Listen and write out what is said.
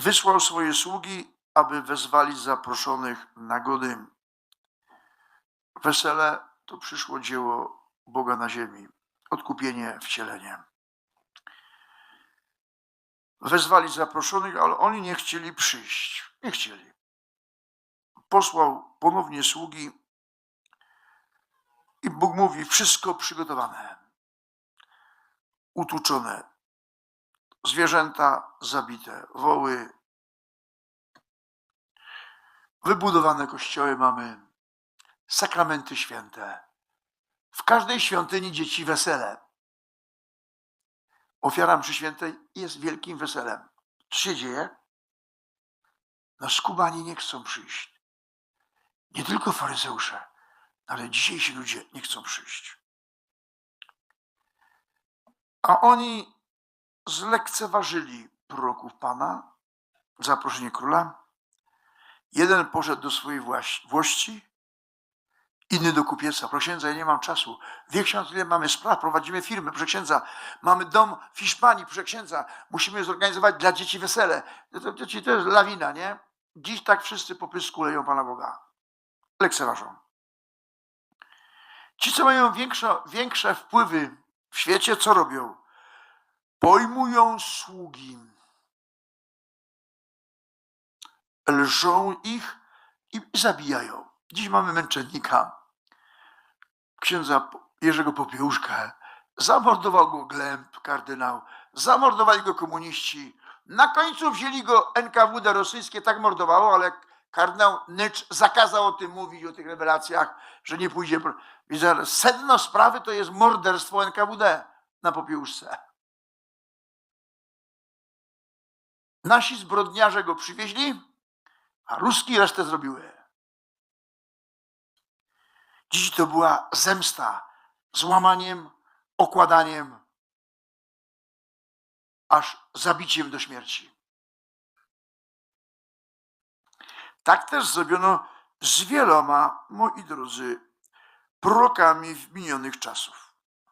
wysłał swoje sługi, aby wezwali zaproszonych na gody. Wesele to przyszło dzieło Boga na ziemi, odkupienie, wcielenie. Wezwali zaproszonych, ale oni nie chcieli przyjść. Nie chcieli. Posłał ponownie sługi i Bóg mówi: Wszystko przygotowane, utłuczone, zwierzęta zabite, woły, wybudowane kościoły mamy, sakramenty święte. W każdej świątyni dzieci wesele. Ofiara mszy świętej jest wielkim weselem. Co się dzieje? No skubani nie chcą przyjść. Nie tylko faryzeusze, ale dzisiejsi ludzie nie chcą przyjść. A oni zlekceważyli proroków Pana, zaproszenie króla. Jeden poszedł do swojej włości, inny do kupiecka. Proszę księdza, ja nie mam czasu. Wie ksiądz, ile mamy spraw, prowadzimy firmy, proszę księdza. Mamy dom w Hiszpanii, proszę księdza. Musimy zorganizować dla dzieci wesele. To, to, to jest lawina, nie? Dziś tak wszyscy po pysku leją Pana Boga. Lekceważą. Ci, co mają większe, większe wpływy w świecie, co robią? Pojmują sługi. Lżą ich i zabijają. Dziś mamy męczennika, księdza Jerzego Popiełuszkę. Zamordował go Glęb, kardynał. Zamordowali go komuniści. Na końcu wzięli go NKWD rosyjskie, tak mordowało, ale kardynał Nycz zakazał o tym mówić, o tych rewelacjach, że nie pójdzie. Sedno sprawy to jest morderstwo NKWD na Popiełuszce. Nasi zbrodniarze go przywieźli, a Ruski resztę zrobiły. Dziś to była zemsta złamaniem, okładaniem, aż zabiciem do śmierci. Tak też zrobiono z wieloma, moi drodzy, prorokami w minionych czasów.